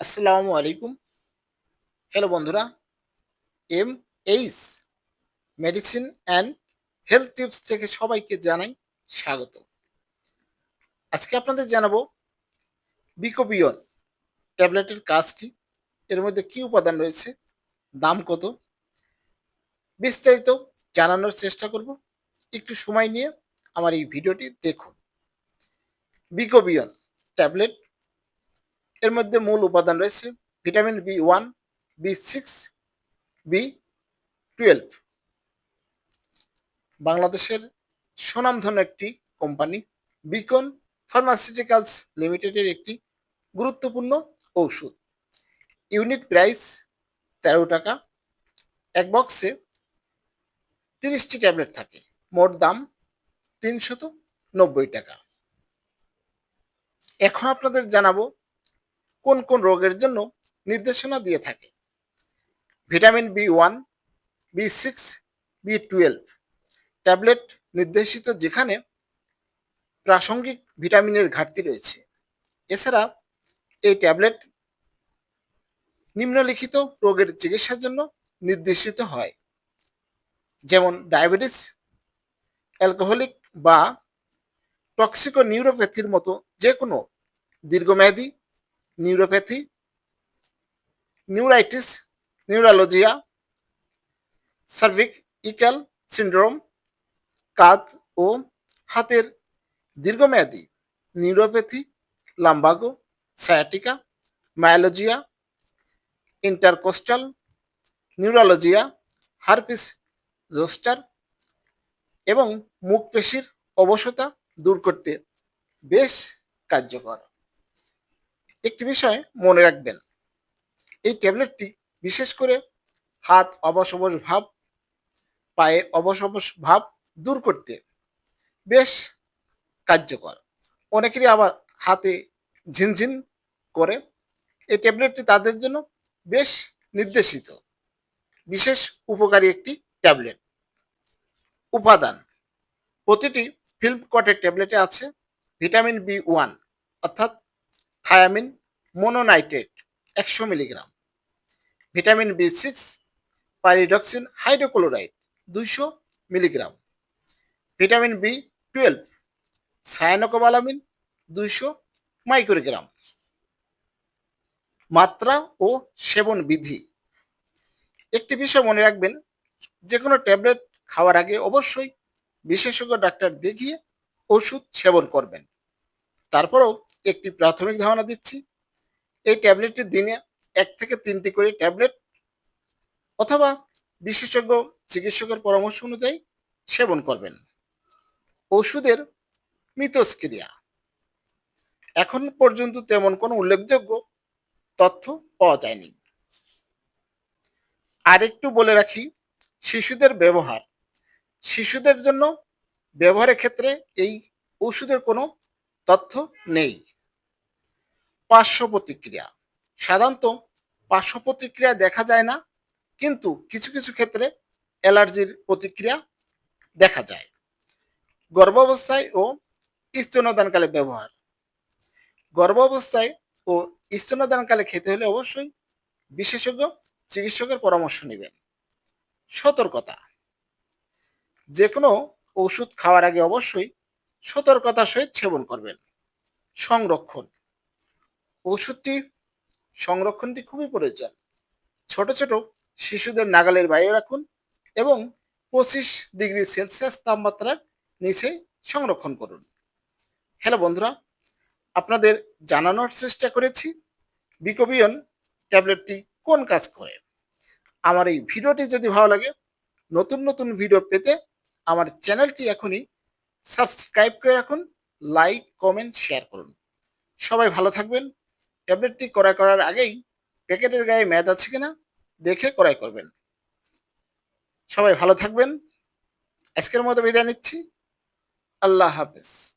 আসসালামু আলাইকুম। হ্যালো বন্ধুরা M H medicine and health tips থেকে সবাইকে জানাই স্বাগত। আজকে আপনাদের জানাব বিকোবিয়ন ট্যাবলেটের কাজ কি, এর মধ্যে কি উপাদান রয়েছে, দাম কত, বিস্তারিত জানানোর চেষ্টা করব। একটু সময় নিয়ে আমার এই ভিডিওটি দেখুন। বিকোবিয়ন ট্যাবলেট এর মধ্যে মূল উপাদান রয়েছে vitamin B one, B six, B twelve. বাংলাদেশের সুনামধন্য একটি কোম্পানি, বিকন ফার্মাসিউটিক্যালস লিমিটেডের একটি গুরুত্বপূর্ণ ঔষধ। ইউনিট প্রাইস তেরো টাকা, এক বক্সে তিরিশটি ট্যাবলেট থাকে, মোট দাম তিনশত নব্বই টাকা। এখন আপনাদের জানাব কোন কোন রোগের জন্য নির্দেশনা দিয়ে থাকে? Vitamin B one, B six, B twelve. Tablet নির্দেশিত যেখানে প্রাসঙ্গিক ভিটামিনের ঘাটতি রয়েছে। এছাড়া এই ট্যাবলেট নিম্নলিখিত রোগের চিকিৎসার জন্য নির্দেশিত হয়। যেমন ডায়াবেটিস, অ্যালকোহলিক বা টক্সিকো নিউরোপ্যাথির মতো যে কোনো দীর্ঘমেয়াদী neuropathy neuritis neuralgia cervical syndrome কাঁধ ও হাতের দীর্ঘমেয়াদী neuropathy lumbago sciatica myalgia intercostal neuralgia herpes zoster এবং মুখ পেশির অবসতা দূর করতে বেশ কার্যকর। একটি বিষয় মনে রাখবেন। এই ট্যাবলেটটি বিশেষ করে হাত অবশ ভাব, পায়ে অবশ ভাব দূর করতে বেশ কার্যকর। অনেকেরই আবার হাতে ঝিনঝিন করে। এই ট্যাবলেটটি তাদের জন্য বেশ নির্দেশিত। বিশেষ উপকারী একটি ট্যাবলেট। উপাদান। প্রতিটি ফিল্ম কটের ট্যাবলেটে আছে ভিটামিন বি ওয়ান, অর্থাৎ থায়ামিন মোনোনাইট্রেট একশো milligram vitamin B six pyridoxine hydrochloride দুইশো milligram vitamin B twelve cyanocobalamin দুইশো মাইক্রোগ্রাম মাত্রা ও সেবন বিধি। একটি বিষয় মনে রাখবেন যে কোনো ট্যাবলেট খাওয়ার আগে অবশ্যই বিশেষজ্ঞ ডাক্তার দেখিয়ে ওষুধ সেবন করবেন। তারপরেও একটি প্রাথমিক ধারণা দিচ্ছি, এই ট্যাবলেটটি দিনে এক থেকে তিনটি করে ট্যাবলেট অথবা বিশেষজ্ঞ চিকিৎসকের পরামর্শ অনুযায়ী সেবন করবেন। ওষুধের মিতস্ক্রিয়া এখন পর্যন্ত তেমন কোনো উল্লেখযোগ্য তথ্য পাওয়া যায়নি। আরেকটু বলে রাখি, শিশুদের ব্যবহার। শিশুদের জন্য ব্যবহারের ক্ষেত্রে এই ওষুধের কোনো তথ্য নেই। পার্শ্ব প্রতিক্রিয়া। সাধারণত পার্শ্ব প্রতিক্রিয়া দেখা যায় না, কিন্তু কিছু কিছু ক্ষেত্রে অ্যালার্জির প্রতিক্রিয়া দেখা যায়। গর্ভাবস্থায় ও স্তনদানকালে ব্যবহার। গর্ভাবস্থায় ও স্তনদানকালে খেতে হলে অবশ্যই বিশেষজ্ঞ চিকিৎসকের পরামর্শ নেবেন। সতর্কতা। যে কোনো ওষুধ খাওয়ার আগে অবশ্যই সতর্কতার সহিত সেবন করবেন। সংরক্ষণ। ওষুধটি সংরক্ষণটি খুবই প্রয়োজন। ছোট ছোট শিশুদের নাগালের বাইরে রাখুন এবং পঁচিশ ডিগ্রি সেলসিয়াস তাপমাত্রার নিচে সংরক্ষণ করুন। হ্যালো বন্ধুরা, আপনাদের জানানোর চেষ্টা করেছি বিকোবিয়ন ট্যাবলেটটি কোন কাজ করে? আমার এই ভিডিওটি যদি ভালো লাগে, নতুন নতুন ভিডিও পেতে আমার চ্যানেলটি এখনই সাবস্ক্রাইব করে রাখুন, লাইক, কমেন্ট, শেয়ার করুন। সবাই ভালো থাকবেন। ট্যাবলেটটি ক্রয় করার আগেই প্যাকেটের গায়ে ম্যাদ আছে কিনা দেখে ক্রয় করবেন। সবাই ভালো থাকবেন। আজকের মতো বিদায় নিচ্ছি। আল্লাহ হাফেজ।